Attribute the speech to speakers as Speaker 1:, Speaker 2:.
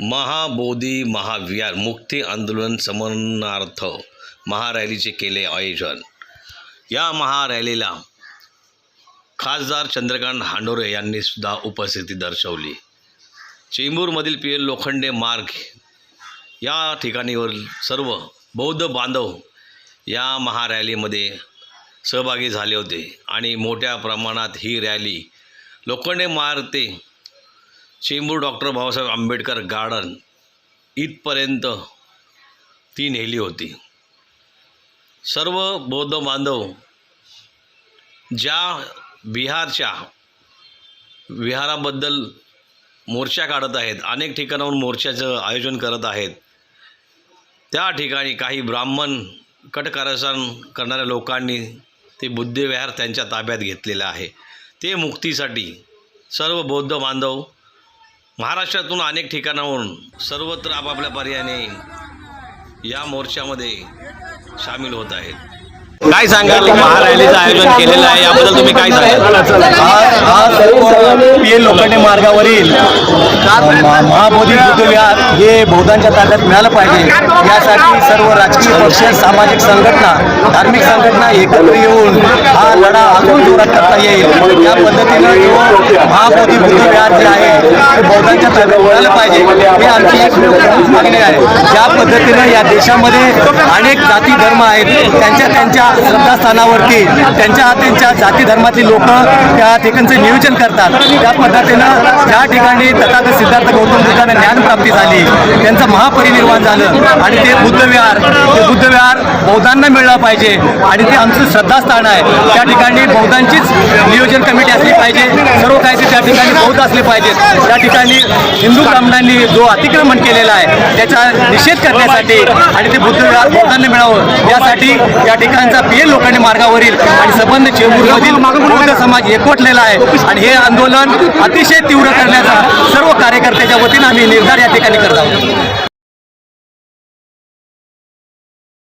Speaker 1: महाबोधी महाविहार मुक्ती आंदोलन समरणार्थ महारॅलीचे केले आयोजन. या महारॅलीला खासदार चंद्रकांत हांडोरे यांनी सुद्धा उपस्थिती दर्शवली. चेंबूरमधील पी एल लोखंडे मार्ग या ठिकाणीवर सर्व बौद्ध बांधव या महारॅलीमध्ये सहभागी झाले होते आणि मोठ्या प्रमाणात ही रॅली लोखंडे मार्ग ते चेंबूर डॉक्टर बाबासाहेब आंबेडकर गार्डन इथपर्यंत ती नेली होती. सर्व बौद्ध बांधव ज्या बिहारच्या विहाराबद्दल मोर्चा काढत आहेत अनेक ठिकाणाहून मोर्चाचं आयोजन करत आहेत त्या ठिकाणी काही ब्राह्मण कटकारसन करणाऱ्या लोकांनी ते बुद्धिविहार त्यांच्या ताब्यात घेतलेलं आहे. ते मुक्तीसाठी सर्व बौद्ध बांधव महाराष्ट्रातून अनेक ठिकाणाहून सर्वत्र आपापल्या पर्यायाने या मोर्चामध्ये सामील होत आहेत. काय सांगाल? महारॅलीचं आयोजन केलेलं आहे याबद्दल तुम्ही काय सांगाल?
Speaker 2: पी एल लोखंडे मार्गावरील महाबोधी बुद्धविहार हे बौद्धांच्या ताब्यात मिळालं पाहिजे. यासाठी सर्व राजकीय पक्ष सामाजिक संघटना धार्मिक संघटना एकत्र येऊन हा लढा अजून जोरात करता येईल. महाबोधी बुद्धविहार जे आहे ते बौद्धांच्या ताब्यात मिळालं पाहिजे. हे आमची एक प्रमुख मागणी आहे. ज्या पद्धतीनं या देशामध्ये अनेक जाती धर्म आहेत त्यांच्या त्यांच्या श्रद्धास्थानावरती त्यांच्या त्यांच्या जाती धर्मातील लोक त्या ठिकाणचं नियोजन करतात. त्या पद्धतीनं ज्या ठिकाणी तथागत सिद्धार्थ गौतम बुद्धांना ज्ञानप्राप्ती झाली त्यांचं महापरिनिर्वाण झालं आणि ते ते बुद्धविहार बौद्धांना मिळला पाहिजे. आणि ते आमचं श्रद्धास्थान आहे. त्या ठिकाणी बौद्धांचीच नियोजन कमिटी असली पाहिजे. सर्व काही त्या ठिकाणी बौद्ध असले पाहिजेत त्या ठिकाणी हिंदू ब्राह्मणांनी जो अतिक्रमण केलेला आहे त्याचा निषेध करण्यासाठी आणि ते बुद्ध बौद्धांना मिळावं यासाठी या ठिकाणचा पी एल लोकांनी मार्गावरील आणि संबंध चेंबूरमधील बौद्ध समाज एकवटलेला आहे. आणि हे आंदोलन अतिशय तीव्र करण्याचा सर्व कार्यकर्त्याच्या वतीनं आम्ही निर्धार या ठिकाणी करत आहोत.